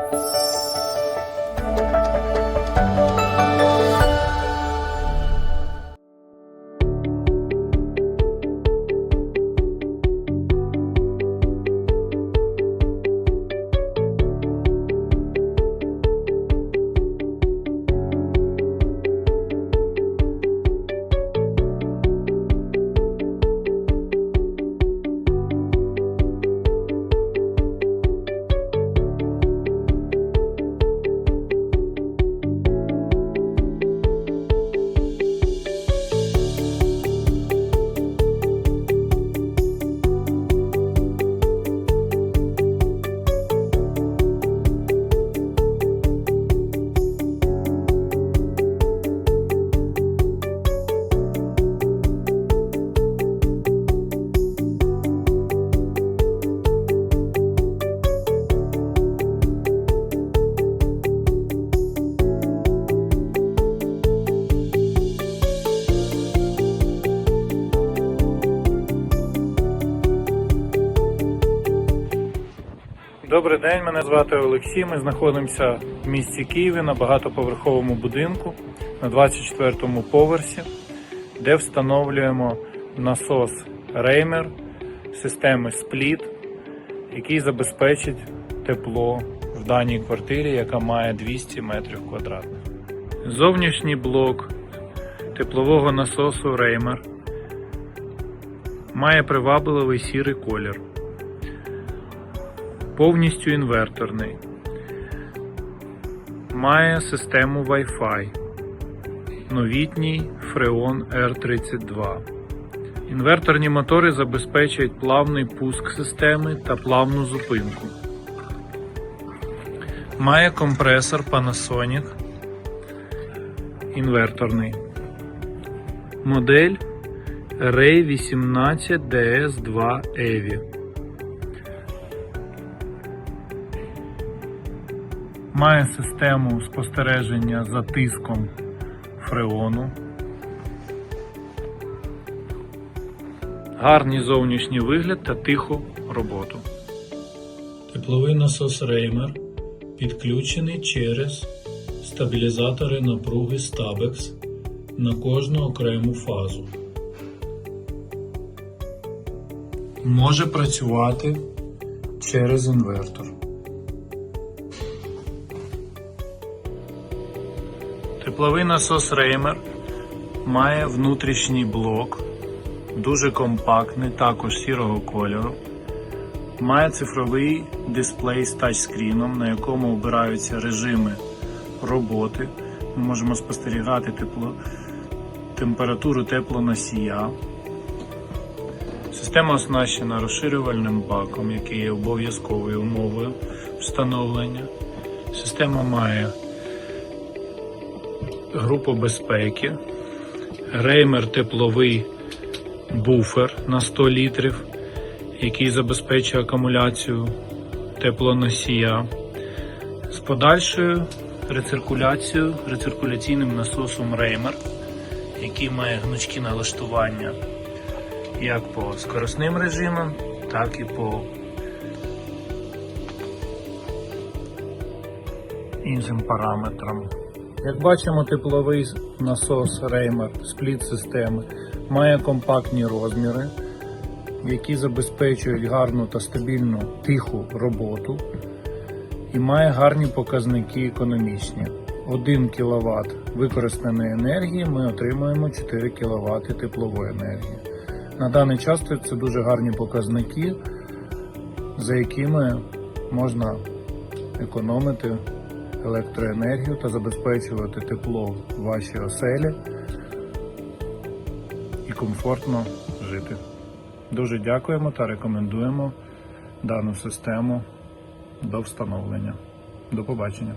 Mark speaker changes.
Speaker 1: you Добрий день, мене звати Олексій. Ми знаходимося в місті Києві на багатоповерховому будинку на 24-му поверсі, де встановлюємо насос Реймер системи Спліт, який забезпечить тепло в даній квартирі, яка має 200 метрів квадратних. Зовнішній блок теплового насосу Реймер має привабливий сірий колір повністю інверторний. Має систему Wi-Fi. Новітній Freon R32. Інверторні мотори забезпечують плавний пуск системи та плавну зупинку. Має компресор Panasonic інверторний. Модель RAY18DS2 EVI. Має систему спостереження за тиском фреону. Гарний зовнішній вигляд та тиху роботу. Тепловий насос Реймер підключений через стабілізатори напруги Stabex на кожну окрему фазу. Може працювати через інвертор. Тепловий насос Реймер має внутрішній блок, дуже компактний, також сірого кольору. Має цифровий дисплей з тачскріном, на якому обираються режими роботи. Ми можемо спостерігати тепло, температуру теплоносія. Система оснащена розширювальним баком, який є обов'язковою умовою встановлення. Система має групу безпеки, реймер тепловий буфер на 100 літрів, який забезпечує акумуляцію теплоносія з подальшою рециркуляцією, рециркуляційним насосом реймер, який має гнучкі налаштування як по скоросним режимам, так і по іншим параметрам. Як бачимо, тепловий насос Реймер спліт системи має компактні розміри, які забезпечують гарну та стабільну тиху роботу і має гарні показники економічні. 1 кВт використаної енергії ми отримуємо 4 кВт теплової енергії. На даний час це дуже гарні показники, за якими можна економити електроенергію та забезпечувати тепло в вашій оселі і комфортно жити. Дуже дякуємо та рекомендуємо дану систему до встановлення. До побачення!